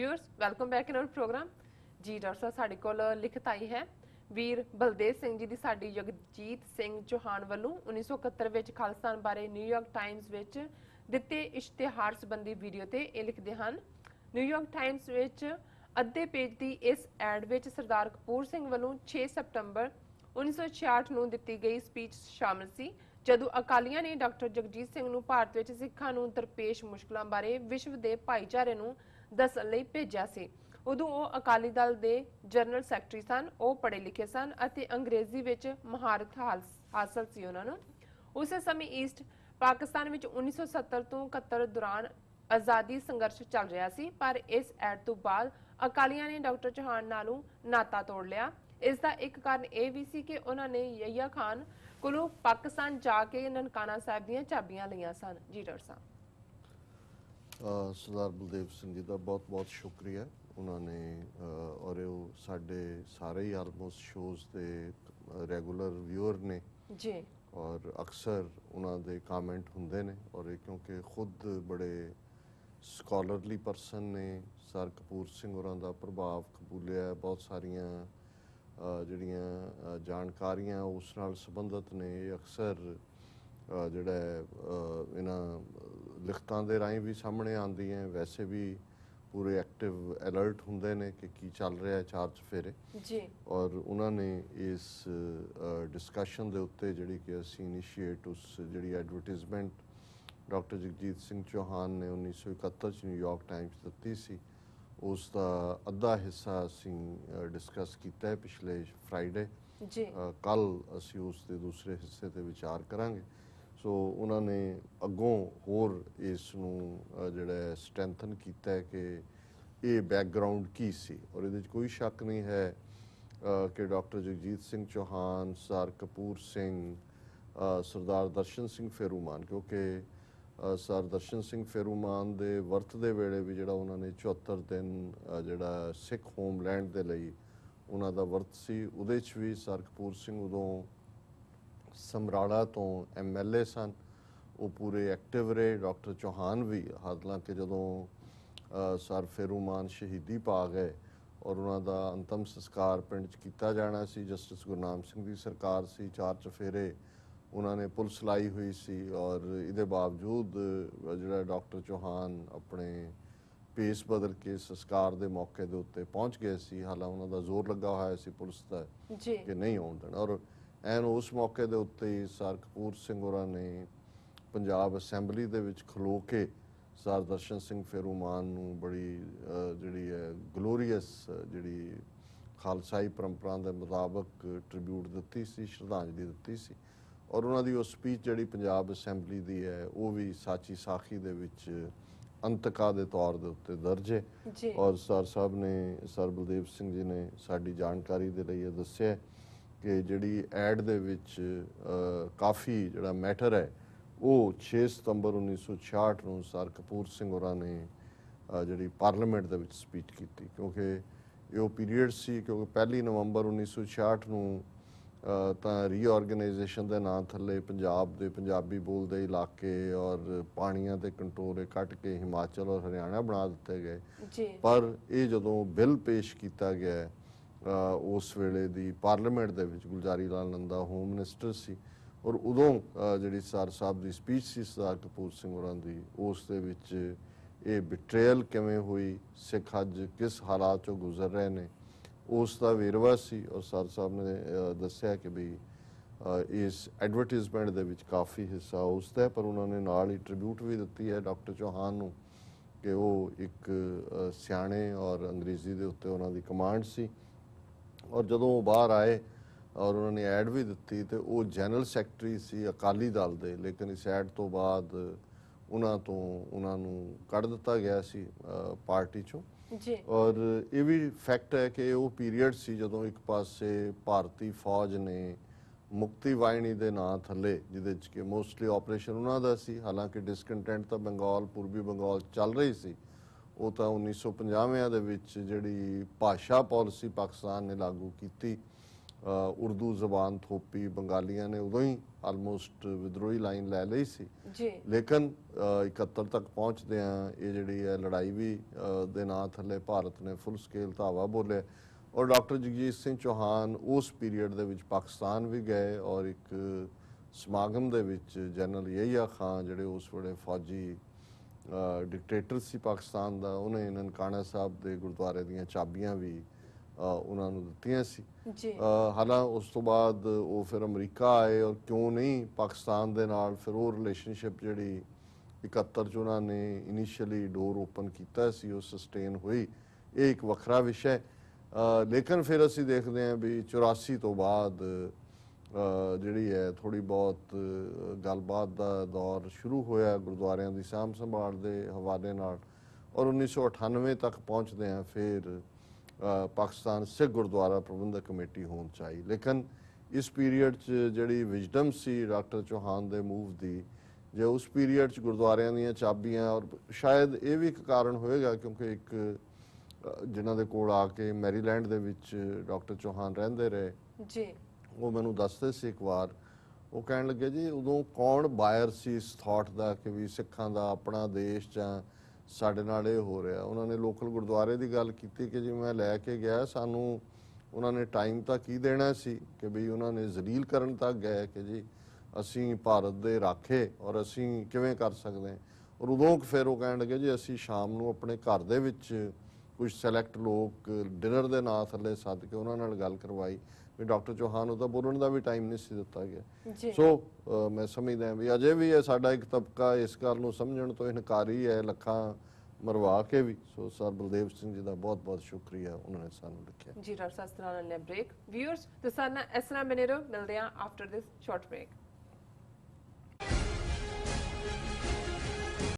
Viewers welcome back in our program ਜੀ doctor ਸਾਹਿਬ ਸਾਡੇ ਕੋਲ ਲਿਖਤ ਆਈ ਹੈ। ਵੀਰ ਬਲਦੇਵ ਸਿੰਘ ਜੀ ਦੀ ਸਾਡੀ ਜਗਜੀਤ ਸਿੰਘ ਚੌਹਾਨ ਵੱਲੋਂ 1971 ਵਿੱਚ ਖਾਲਿਸਤਾਨ ਬਾਰੇ ਨਿਊਯਾਰਕ ਟਾਈਮਜ਼ ਵਿੱਚ ਦਿੱਤੇ ਇਸ਼ਤਿਹਾਰ ਸੰਬੰਧੀ ਵੀਡੀਓ ਤੇ ਇਹ ਲਿਖਦੇ ਹਨ। ਨਿਊਯਾਰਕ ਟਾਈਮਜ਼ ਵਿੱਚ ਅੱਧੇ ਪੇਜ ਦੀ ਇਸ ਐਡ ਵਿੱਚ ਸਰਦਾਰ ਕਪੂਰ ਸਿੰਘ ਵੱਲੋਂ 6 ਸਤੰਬਰ 1966 ਨੂੰ ਦਿੱਤੀ ਗਈ ਸਪੀਚ ਸ਼ਾਮਲ ਸੀ, ਜਦੋਂ ਅਕਾਲੀਆਂ ਨੇ ਡਾਕਟਰ ਜਗਜੀਤ ਸਿੰਘ ਨੂੰ ਭਾਰਤ ਵਿੱਚ ਸਿੱਖਾਂ ਨੂੰ ਦਰਪੇਸ਼ ਮੁਸ਼ਕਲਾਂ ਬਾਰੇ ਵਿਸ਼ਵ ਦੇ ਭਾਈਚਾਰੇ ਨੂੰ ਦੱਸਣ ਲਈ ਭੇਜਿਆ ਸੀ। ਉਦੋਂ ਉਹ ਅਕਾਲੀ ਦਲ ਦੇ ਜਨਰਲ ਸੈਕਟਰੀ ਸਨ, ਉਹ ਪੜ੍ਹੇ ਲਿਖੇ ਸਨ ਅਤੇ ਅੰਗਰੇਜ਼ੀ ਵਿੱਚ ਮਹਾਰਤ ਹਾਸਲ ਸੀ ਉਹਨਾਂ ਨੂੰ। ਉਸੇ ਸਮੇਂ ਈਸਟ ਪਾਕਿਸਤਾਨ ਵਿੱਚ 1970 ਤੋਂ 71 ਦੌਰਾਨ ਆਜ਼ਾਦੀ ਸੰਘਰਸ਼ ਚੱਲ ਰਿਹਾ ਸੀ, ਪਰ ਇਸ ਐਡ ਤੋਂ ਬਾਅਦ ਅਕਾਲੀਆਂ ਨੇ ਡਾਕਟਰ ਚੌਹਾਨ ਨਾਲੋਂ ਨਾਤਾ ਤੋੜ ਲਿਆ। ਇਸ ਦਾ ਇੱਕ ਕਾਰਨ ਇਹ ਵੀ ਸੀ ਕਿ ਉਹਨਾਂ ਨੇ ਯਹੀਆ ਖਾਨ ਕੋਲੋਂ ਪਾਕਿਸਤਾਨ ਜਾ ਕੇ ਨਨਕਾਣਾ ਸਾਹਿਬ ਦੀਆਂ ਚਾਬੀਆਂ ਲਈਆਂ ਸਨ। ਜੀ ਡਾਕਟਰ ਸਾਹਿਬ। ਸਰਦਾਰ ਬਲਦੇਵ ਸਿੰਘ ਜੀ ਦਾ ਬਹੁਤ-ਬਹੁਤ ਸ਼ੁਕਰੀਆ। ਉਹਨਾਂ ਨੇ ਔਰ ਉਹ ਸਾਡੇ ਸਾਰੇ ਹੀ ਆਲਮੋਸਟ ਸ਼ੋਜ਼ ਦੇ ਰੈਗੂਲਰ ਵਿਊਅਰ ਨੇ। ਜੀ। ਔਰ ਅਕਸਰ ਉਹਨਾਂ ਦੇ ਕਮੈਂਟ ਹੁੰਦੇ ਨੇ। ਔਰ ਇਹ ਕਿਉਂਕਿ ਖੁਦ ਬੜੇ ਸਕਾਲਰਲੀ ਪਰਸਨ ਨੇ। ਸਰ ਕਪੂਰ ਸਿੰਘ ਹੋਰਾਂ ਦਾ ਪ੍ਰਭਾਵ ਕਬੂਲਿਆ। ਬਹੁਤ ਸਾਰੀਆਂ ਜਿਹੜੀਆਂ ਜਾਣਕਾਰੀਆਂ ਉਸ ਨਾਲ ਸੰਬੰਧਿਤ ਨੇ। ਅਕਸਰ ਜਿਹੜਾ ਇਹਨਾਂ ਲਿਖਤਾਂ ਦੇ ਰਾਹੀਂ ਵੀ ਸਾਹਮਣੇ ਆਉਂਦੀਆਂ ਵੈਸੇ ਵੀ ਪੂਰੇ ਐਕਟਿਵ ਅਲਰਟ ਹੁੰਦੇ ਨੇ ਕਿ ਕੀ ਚੱਲ ਰਿਹਾ ਹੈ ਚਾਰ ਚਫੇਰੇ ਜੀ। ਔਰ ਉਹਨਾਂ ਨੇ ਇਸ ਡਿਸਕਸ਼ਨ ਦੇ ਉੱਤੇ ਜਿਹੜੀ ਕਿ ਅਸੀਂ ਇਨੀਸ਼ੀਏਟ ਉਸ ਜਿਹੜੀ ਐਡਵਰਟਾਈਜ਼ਮੈਂਟ ਡਾਕਟਰ ਜਗਜੀਤ ਸਿੰਘ ਚੌਹਾਨ ਨੇ 1971 ਚ ਨਿਊਯਾਰਕ ਟਾਈਮਸ ਦਿੱਤੀ ਸੀ ਉਸ ਦਾ ਅੱਧਾ ਹਿੱਸਾ ਅਸੀਂ ਡਿਸਕਸ ਕੀਤਾ ਹੈ ਪਿਛਲੇ ਫਰਾਈਡੇ ਜੀ। ਕੱਲ ਅਸੀਂ ਉਸ ਦੇ ਦੂਸਰੇ ਹਿੱਸੇ ਤੇ ਵਿਚਾਰ ਕਰਾਂਗੇ। ਸੋ ਉਹਨਾਂ ਨੇ ਅੱਗੋਂ ਹੋਰ ਇਸ ਨੂੰ ਜਿਹੜਾ ਸਟਰੈਂਥਨ ਕੀਤਾ ਹੈ ਕਿ ਇਹ ਬੈਕਗ੍ਰਾਉਂਡ ਕੀ ਸੀ। ਔਰ ਇਹਦੇ ਵਿੱਚ ਕੋਈ ਸ਼ੱਕ ਨਹੀਂ ਹੈ ਕਿ ਡਾਕਟਰ ਜਗਜੀਤ ਸਿੰਘ ਚੌਹਾਨ, ਸਰ ਕਪੂਰ ਸਿੰਘ ਸਰਦਾਰ ਦਰਸ਼ਨ ਸਿੰਘ ਫੇਰੂਮਾਨ, ਕਿਉਂਕਿ ਸਰ ਦਰਸ਼ਨ ਸਿੰਘ ਫੇਰੂਮਾਨ ਦੇ ਵਰਤ ਦੇ ਵੇਲੇ ਵੀ ਜਿਹੜਾ ਉਹਨਾਂ ਨੇ 74 ਦਿਨ ਜਿਹੜਾ ਸਿੱਖ ਹੋਮਲੈਂਡ ਦੇ ਲਈ ਉਹਨਾਂ ਦਾ ਵਰਤ ਸੀ, ਉਹਦੇ 'ਚ ਵੀ ਸਰ ਕਪੂਰ ਸਿੰਘ ਉਦੋਂ ਸਮਰਾਲਾ ਤੋਂ ਐਮਐਲਏ ਸਨ। ਉਹ ਪੂਰੇ ਐਕਟਿਵ ਰਹੇ। ਡਾਕਟਰ ਚੌਹਾਨ ਵੀ ਹਾਲਾਂਕਿ ਜਦੋਂ ਸਰ ਫੇਰੂਮਾਨ ਸ਼ਹੀਦੀ ਪਾ ਗਏ ਔਰ ਉਹਨਾਂ ਦਾ ਅੰਤਮ ਸੰਸਕਾਰ ਪਿੰਡ 'ਚ ਕੀਤਾ ਜਾਣਾ ਸੀ। ਜਸਟਿਸ ਗੁਰਨਾਮ ਸਿੰਘ ਦੀ ਸਰਕਾਰ ਸੀ ਚਾਰ ਚਫੇਰੇ ਉਹਨਾਂ ਨੇ ਪੁਲਿਸ ਲਾਈ ਹੋਈ ਸੀ ਔਰ ਇਹਦੇ ਬਾਵਜੂਦ ਜਿਹੜਾ ਡਾਕਟਰ ਚੌਹਾਨ ਆਪਣੇ ਪੇਸ ਬਦਲ ਕੇ ਸੰਸਕਾਰ ਦੇ ਮੌਕੇ ਦੇ ਉੱਤੇ ਪਹੁੰਚ ਗਏ ਸੀ। ਹਾਲਾਂ ਉਹਨਾਂ ਦਾ ਜ਼ੋਰ ਲੱਗਾ ਹੋਇਆ ਸੀ ਪੁਲਿਸ ਦਾ ਜੀ। ਕਿ ਨਹੀਂ ਆਉਣ ਦੇਣਾ ਔਰ ਐਨ ਉਸ ਮੌਕੇ ਦੇ ਉੱਤੇ ਸਰ ਕਪੂਰ ਸਿੰਘ ਹੋਰਾਂ ਨੇ ਪੰਜਾਬ ਅਸੈਂਬਲੀ ਦੇ ਵਿੱਚ ਖਲੋ ਕੇ ਸਰ ਦਰਸ਼ਨ ਸਿੰਘ ਫੇਰੂਮਾਨ ਨੂੰ ਬੜੀ ਜਿਹੜੀ ਹੈ ਗਲੋਰੀਅਸ ਜਿਹੜੀ ਖਾਲਸਾਈ ਪਰੰਪਰਾ ਦੇ ਮੁਤਾਬਕ ਟ੍ਰਿਬਿਊਟ ਦਿੱਤੀ ਸੀ ਸ਼ਰਧਾਂਜਲੀ ਦਿੱਤੀ ਸੀ ਔਰ ਉਹਨਾਂ ਦੀ ਉਹ ਸਪੀਚ ਜਿਹੜੀ ਪੰਜਾਬ ਅਸੈਂਬਲੀ ਦੀ ਹੈ ਉਹ ਵੀ ਸਾਚੀ ਸਾਖੀ ਦੇ ਵਿੱਚ ਅੰਤਕਾ ਦੇ ਤੌਰ ਦੇ ਉੱਤੇ ਦਰਜ ਹੈ ਔਰ ਸਰ ਸਾਹਿਬ ਨੇ ਸਰ ਬਲਦੇਵ ਸਿੰਘ ਜੀ ਨੇ ਸਾਡੀ ਜਾਣਕਾਰੀ ਦੇ ਲਈ ਇਹ ਦੱਸਿਆ ਕਿ ਜਿਹੜੀ ਐਡ ਦੇ ਵਿੱਚ ਕਾਫੀ ਜਿਹੜਾ ਮੈਟਰ ਹੈ ਉਹ 6 ਸਤੰਬਰ 1966 ਨੂੰ ਸਰ ਕਪੂਰ ਸਿੰਘ ਹੋਰਾਂ ਨੇ ਜਿਹੜੀ ਪਾਰਲੀਮੈਂਟ ਦੇ ਵਿੱਚ ਸਪੀਚ ਕੀਤੀ। ਕਿਉਂਕਿ ਇਹ ਉਹ ਪੀਰੀਅਡ ਸੀ ਕਿਉਂਕਿ 1 ਨਵੰਬਰ 1966 ਨੂੰ ਤਾਂ ਰੀਆਰਗੇਨਾਈਜੇਸ਼ਨ ਦੇ ਨਾਂ ਥੱਲੇ ਪੰਜਾਬ ਦੇ ਪੰਜਾਬੀ ਬੋਲਦੇ ਇਲਾਕੇ ਔਰ ਪਾਣੀਆਂ ਦੇ ਕੰਟਰੋਲੇ ਕੱਟ ਕੇ ਹਿਮਾਚਲ ਔਰ ਹਰਿਆਣਾ ਬਣਾ ਦਿੱਤੇ ਗਏ। ਪਰ ਇਹ ਜਦੋਂ ਬਿੱਲ ਪੇਸ਼ ਕੀਤਾ ਗਿਆ ਉਸ ਵੇਲੇ ਦੀ ਪਾਰਲੀਮੈਂਟ ਦੇ ਵਿੱਚ ਗੁਲਜ਼ਾਰੀ ਲਾਲ ਨੰਦਾ ਹੋਮ ਮਿਨਿਸਟਰ ਸੀ ਔਰ ਉਦੋਂ ਜਿਹੜੀ ਸਰ ਸਾਹਿਬ ਦੀ ਸਪੀਚ ਸੀ ਸਰਦਾਰ ਕਪੂਰ ਸਿੰਘ ਹੋਰਾਂ ਦੀ, ਉਸ ਦੇ ਵਿੱਚ ਇਹ ਬਿਟਰੇਲ ਕਿਵੇਂ ਹੋਈ, ਸਿੱਖ ਅੱਜ ਕਿਸ ਹਾਲਾਤ ਚੋਂ ਗੁਜ਼ਰ ਰਹੇ ਨੇ, ਉਸ ਦਾ ਵੇਰਵਾ ਸੀ ਔਰ ਸਰ ਸਾਹਿਬ ਨੇ ਦੱਸਿਆ ਕਿ ਵੀ ਇਸ ਐਡਵਰਟਾਈਜ਼ਮੈਂਟ ਦੇ ਵਿੱਚ ਕਾਫੀ ਹਿੱਸਾ ਉਸ ਦਾ ਪਰ ਉਹਨਾਂ ਨੇ ਨਾਲ ਹੀ ਟ੍ਰਿਬਿਊਟ ਵੀ ਦਿੱਤੀ ਹੈ ਡਾਕਟਰ ਚੌਹਾਨ ਨੂੰ ਕਿ ਉਹ ਇੱਕ ਸਿਆਣੇ ਔਰ ਅੰਗਰੇਜ਼ੀ ਦੇ ਉੱਤੇ ਉਹਨਾਂ ਦੀ ਕਮਾਂਡ ਸੀ। ਔਰ ਜਦੋਂ ਉਹ ਬਾਹਰ ਆਏ ਔਰ ਉਹਨਾਂ ਨੇ ਐਡ ਵੀ ਦਿੱਤੀ ਤੇ ਉਹ ਜਨਰਲ ਸੈਕਟਰੀ ਸੀ ਅਕਾਲੀ ਦਲ ਦੇ ਲੇਕਿਨ ਇਸ ਐਡ ਤੋਂ ਬਾਅਦ ਉਹਨਾਂ ਤੋਂ ਉਹਨਾਂ ਨੂੰ ਕੱਢ ਦਿੱਤਾ ਗਿਆ ਸੀ ਪਾਰਟੀ ਚੋਂ। ਜੀ। ਔਰ ਇਹ ਵੀ ਫੈਕਟ ਹੈ ਕਿ ਉਹ ਪੀਰੀਅਡ ਸੀ ਜਦੋਂ ਇੱਕ ਪਾਸੇ ਭਾਰਤੀ ਫੌਜ ਨੇ ਮੁਕਤੀ ਵਾਹਿਨੀ ਦੇ ਨਾਂ ਥੱਲੇ ਜਿਹਦੇ ਚ ਕਿ ਮੋਸਟਲੀ ਆਪਰੇਸ਼ਨ ਉਹਨਾਂ ਦਾ ਸੀ ਹਾਲਾਂਕਿ ਡਿਸਕੰਟੈਂਟ ਤਾਂ ਬੰਗਾਲ ਪੂਰਬੀ ਬੰਗਾਲ ਚੱਲ ਰਹੀ ਸੀ ਉਹ ਤਾਂ 1950ਵਿਆਂ ਦੇ ਵਿੱਚ ਜਿਹੜੀ ਭਾਸ਼ਾ ਪਾਲਿਸੀ ਪਾਕਿਸਤਾਨ ਨੇ ਲਾਗੂ ਕੀਤੀ ਉਰਦੂ ਜ਼ਬਾਨ ਥੋਪੀ ਬੰਗਾਲੀਆਂ ਨੇ ਉਦੋਂ ਹੀ ਆਲਮੋਸਟ ਵਿਦਰੋਹੀ ਲਾਈਨ ਲੈ ਲਈ ਸੀ। ਜੀ। ਲੇਕਿਨ ਅ, 71 ਤੱਕ ਪਹੁੰਚਦੇ ਆ ਇਹ ਜਿਹੜੀ ਹੈ ਲੜਾਈ ਵੀ ਦੇ ਨਾਂ ਥੱਲੇ ਭਾਰਤ ਨੇ ਫੁੱਲ ਸਕੇਲ ਧਾਵਾ ਬੋਲਿਆ। ਔਰ ਡਾਕਟਰ ਜਗਜੀਤ ਸਿੰਘ ਚੌਹਾਨ ਉਸ ਪੀਰੀਅਡ ਦੇ ਵਿੱਚ ਪਾਕਿਸਤਾਨ ਵੀ ਗਏ ਔਰ ਇੱਕ ਸਮਾਗਮ ਦੇ ਵਿੱਚ ਜਨਰਲ ਯਹੀਆ ਖਾਨ ਜਿਹੜੇ ਉਸ ਵੇਲੇ ਫੌਜੀ ਡਿਕਟੇਟਰ ਸੀ ਪਾਕਿਸਤਾਨ ਦਾ ਉਹਨੇ ਨਨਕਾਣਾ ਸਾਹਿਬ ਦੇ ਗੁਰਦੁਆਰੇ ਦੀਆਂ ਚਾਬੀਆਂ ਵੀ ਉਹਨਾਂ ਨੂੰ ਦਿੱਤੀਆਂ ਸੀ। ਜੀ। ਹਾਲਾਂ ਉਸ ਤੋਂ ਬਾਅਦ ਉਹ ਫਿਰ ਅਮਰੀਕਾ ਆਏ ਔਰ ਕਿਉਂ ਨਹੀਂ ਪਾਕਿਸਤਾਨ ਦੇ ਨਾਲ ਫਿਰ ਉਹ ਰਿਲੇਸ਼ਨਸ਼ਿਪ ਜਿਹੜੀ 71 ਚ ਉਹਨਾਂ ਨੇ ਇਨੀਸ਼ੀਅਲੀ ਡੋਰ ਓਪਨ ਕੀਤਾ ਸੀ ਉਹ ਸਸਟੇਨ ਹੋਈ। ਇਹ ਇੱਕ ਵੱਖਰਾ ਵਿਸ਼ਾ ਹੈ। ਲੇਕਿਨ ਫਿਰ ਅਸੀਂ ਦੇਖਦੇ ਹਾਂ ਵੀ 84 ਤੋਂ ਬਾਅਦ ਜਿਹੜੀ ਹੈ ਥੋੜੀ ਬਹੁਤ ਗੱਲਬਾਤ ਦਾ ਦੌਰ ਸ਼ੁਰੂ ਹੋਇਆ ਗੁਰਦੁਆਰਿਆਂ ਦੀ ਸਾਂਭ ਸੰਭਾਲ ਦੇ ਹਵਾਲੇ ਨਾਲ ਔਰ 1998 ਤੱਕ ਪਹੁੰਚਦੇ ਹਾਂ ਫਿਰ ਪਾਕਿਸਤਾਨ ਸਿੱਖ ਗੁਰਦੁਆਰਾ ਪ੍ਰਬੰਧਕ ਕਮੇਟੀ ਹੋਣ ਚਾਹੀ ਲੇਕਿਨ ਇਸ ਪੀਰੀਅਡ 'ਚ ਜਿਹੜੀ ਵਿਜ਼ਡਮ ਸੀ ਡਾਕਟਰ ਚੌਹਾਨ ਦੇ ਮੂਵ ਦੀ ਜੇ ਉਸ ਪੀਰੀਅਡ 'ਚ ਗੁਰਦੁਆਰਿਆਂ ਦੀਆਂ ਚਾਬੀਆਂ ਔਰ ਸ਼ਾਇਦ ਇਹ ਵੀ ਇੱਕ ਕਾਰਨ ਹੋਏਗਾ ਕਿਉਂਕਿ ਇੱਕ ਅ, ਜਿਨ੍ਹਾਂ ਦੇ ਕੋਲ ਆ ਕੇ ਮੈਰੀਲੈਂਡ ਦੇ ਵਿੱਚ ਡਾਕਟਰ ਚੌਹਾਨ ਰਹਿੰਦੇ ਰਹੇ। ਜੀ। ਉਹ ਮੈਨੂੰ ਦੱਸਦੇ ਸੀ ਇੱਕ ਵਾਰ। ਉਹ ਕਹਿਣ ਲੱਗੇ, ਜੀ, ਉਦੋਂ ਕੌਣ ਬਾਇਰ ਸੀ ਇਸ ਥਾਟ ਦਾ ਕਿ ਵੀ ਸਿੱਖਾਂ ਦਾ ਆਪਣਾ ਦੇਸ਼ ਜਾਂ ਸਾਡੇ ਨਾਲ ਇਹ ਹੋ ਰਿਹਾ? ਉਹਨਾਂ ਨੇ ਲੋਕਲ ਗੁਰਦੁਆਰੇ ਦੀ ਗੱਲ ਕੀਤੀ ਕਿ ਜੀ, ਮੈਂ ਲੈ ਕੇ ਗਿਆ, ਸਾਨੂੰ ਉਹਨਾਂ ਨੇ ਟਾਈਮ ਤਾਂ ਕੀ ਦੇਣਾ ਸੀ? ਕਿ ਵੀ ਉਹਨਾਂ ਨੇ ਜ਼ਲੀਲ ਕਰਨ ਤੱਕ ਗਏ ਕਿ ਜੀ, ਅਸੀਂ ਭਾਰਤ ਦੇ ਰਾਖੇ ਔਰ ਅਸੀਂ ਕਿਵੇਂ ਕਰ ਸਕਦੇ? ਹਾਂ ਔਰ ਉਦੋਂ ਕੁ ਫਿਰ ਉਹ ਕਹਿਣ ਲੱਗੇ, ਜੀ, ਅਸੀਂ ਸ਼ਾਮ ਨੂੰ ਆਪਣੇ ਘਰ ਦੇ ਵਿੱਚ ਕੁਝ ਸਿਲੈਕਟ ਲੋਕ ਡਿਨਰ ਦੇ ਨਾਂ ਥੱਲੇ ਸੱਦ ਕੇ ਉਹਨਾਂ ਨਾਲ ਗੱਲ ਕਰਵਾਈ ਵੀ ਡਾਕਟਰ ਚੌਹਾਨ ਨੂੰ ਤਾਂ ਬੋਲਣ ਦਾ ਵੀ ਟਾਈਮ ਨਹੀਂ ਸੀ ਦਿੱਤਾ ਗਿਆ। ਸੋ ਮੈਂ ਸਮਝਦਾ ਵੀ ਅਜੇ ਵੀ ਇਹ ਸਾਡਾ ਇੱਕ ਤਬਕਾ ਇਸ ਗੱਲ ਨੂੰ ਸਮਝਣ ਤੋਂ ਇਨਕਾਰੀ ਹੈ ਲੱਖਾਂ ਮਰਵਾ ਕੇ ਵੀ। ਸੋ ਸਰ ਬਲਦੇਵ ਸਿੰਘ ਜੀ ਦਾ ਬਹੁਤ ਬਹੁਤ ਸ਼ੁਕਰੀਆ ਉਹਨਾਂ ਨੇ ਸਾਨੂੰ ਲਿਖਿਆ। ਜੀ ਡਾਕਟਰ ਸਾਹਿਬ ਨਾਲ ਬ੍ਰੇਕ ਵਿਊਅਰਸ ਤੇ ਸਾਨਾ ਇਸ ਤਰ੍ਹਾਂ ਬਨੇ ਰਹੋ ਮਿਲਦੇ ਹਾਂ ਆਫਟਰ ਦਿਸ ਸ਼ਾਰਟ ਬ੍ਰੇਕ